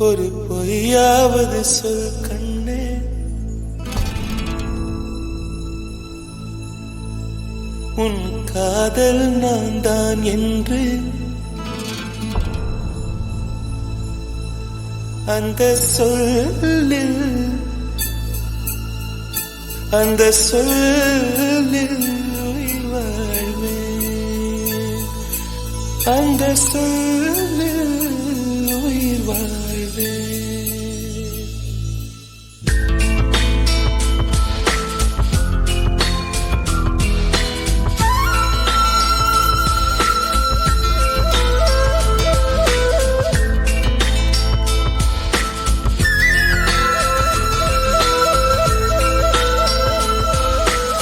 ஒரு பொய்யாவது சொல் கண்ணே உன் காதல் நான் தான் என்று அந்த சொல்லில் அந்த சொல்லில் வாழ்வேன் அந்த சொல்லில் உயிர் வாழ்வேன்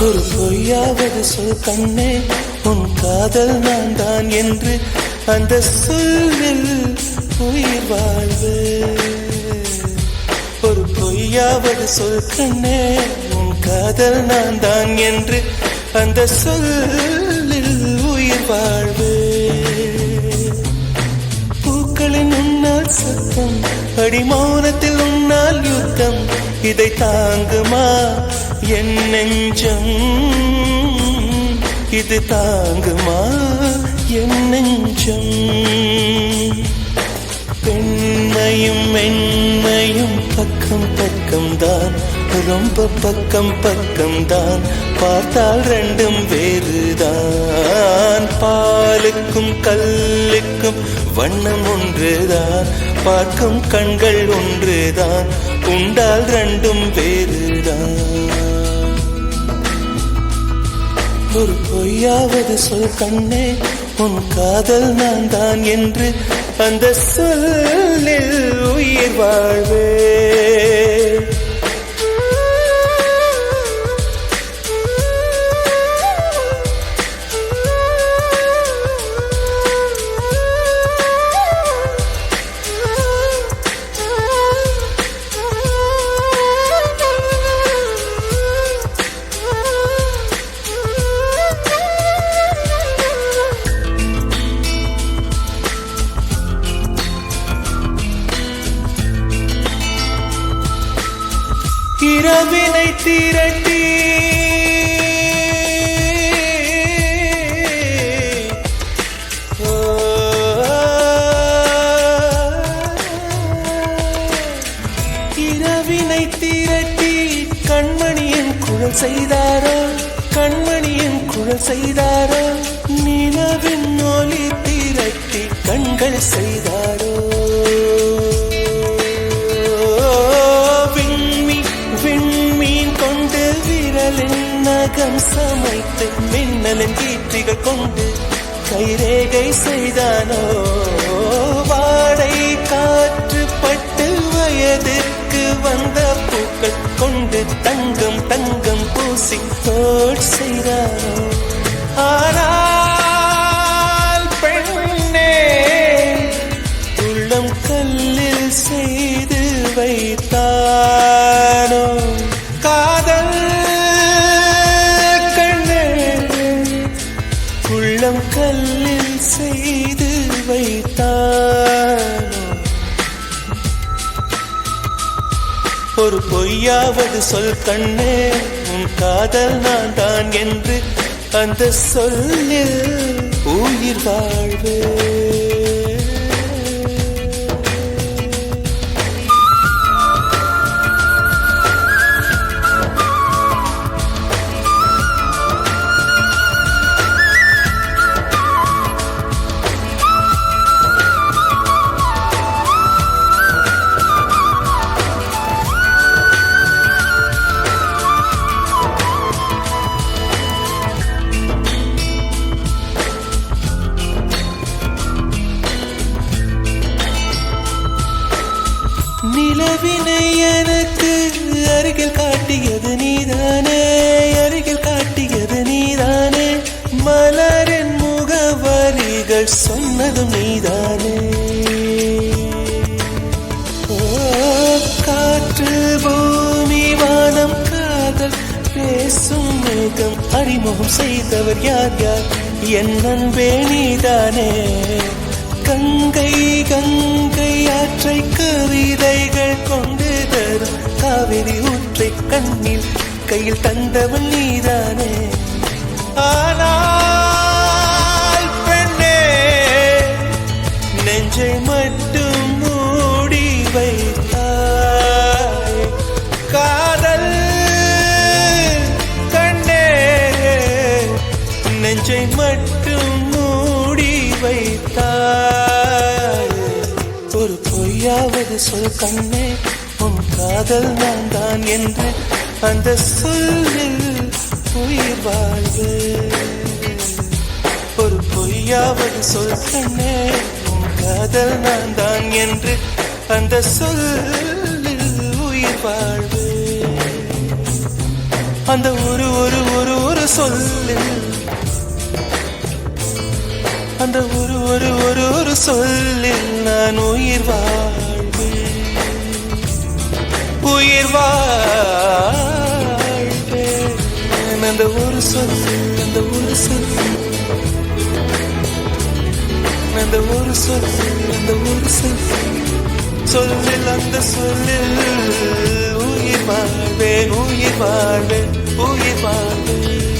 ஒரு பொய்யாவது சொல் கண்ணே உன் காதல் நான் தான் என்று அந்த சொல்லில் உயிர் வாழ்வு. ஒரு பொய்யாவது சொல் கண்ணே உன் காதல் நான் தான் என்று அந்த சொல்லில் உயிர் வாழ்வு. பூக்களின் உன்னால் சத்தம் அடிமௌனத்தில் உன்னால் யுத்தம் இதை தாங்குமா? என் நெஞ்சம் இது தாங்குமா? என் நெஞ்சம் பெண்மையும் மென்மையும் பக்கம் பக்கம்தான். ரொம்ப பக்கம் பக்கம்தான். பார்த்தால் ரெண்டும் வேறுதான். பாலுக்கும் கல்லுக்கும் வண்ணம் ஒன்றுதான். பார்க்கும் கண்கள் ஒன்றுதான். உண்டால் ரெண்டும் வேறுதான். ஒரு பொய்யாவது சொல் கண்ணே உன் காதல் நான் தான் என்று அந்த சொல்லில் உயிர் வாழ்வே திரட்டி. இரவினை திரட்டி கண்மணியின் குழல் செய்தாரோ? கண்மணியின் குழல் செய்தாரோ? நிலவின் ஒளி திரட்டி கண்கள் செய்தாரோ? நகம் சமைத்து மின்னலின் கீர்த்திகள் கொண்டு கைரேகை செய்தானோ? வாடை காற்று பட்டு வயதிற்கு வந்த பூக்கள் கொண்டு தங்கம் தங்கம் பூசி தோல் செய்தானோ? கல்லில் செய்து வைத்தானோ? ஒரு பொய்யாவது சொல் கண்ணே உன் காதல் நான் தான் என்று அந்த சொல்லில் உயிர் வாழ்வே. நிலவினை எனக்கு அருகில் காட்டியது நீதானே அருகில் காட்டியது நீதானே. மலரின் முகவரிகள் சொன்னதும் நீதானே. காற்று பூமி வானம் காதல் பேசும் மேகம் அறிமுகம் செய்தவர் யார் யார்? என் அன்பே நீதானே. கங்கை கங்கை ஆற்றை கவிதைகள் கொண்டு தரும். காவிரி ஊற்றை கண்ணில் கையில் தந்தவன் நீதானே. ஆனால் பெண்ணே நெஞ்சை மட்டும் என்பது சொல் கண்ணே உன் காதல் நான் தான் என்று அந்த சொல்லில் உயிர் வாழ்வு. ஒரு பொய்யாவது சொல் கண்ணே உன் காதல் நான் தான் என்று அந்த சொல்லில் உயிர் வாழ்வு. அந்த ஒரு ஒரு ஒரு ஒரு சொல்லில் அந்த ஒரு ஒரு ஒரு ஒரு சொல்லில் நான் உயிர் வாழ் உயிர் வாழ்வேன் அந்த ஒரு சொல் அந்த ஒரு சொல். அந்த ஒரு சொல் அந்த ஒரு சொல். சொல்லில் அந்த சொல்லில் உயிர் வாழ்வேன் உயிர் வாழ்வேன் உயிர் வாழ்வேன்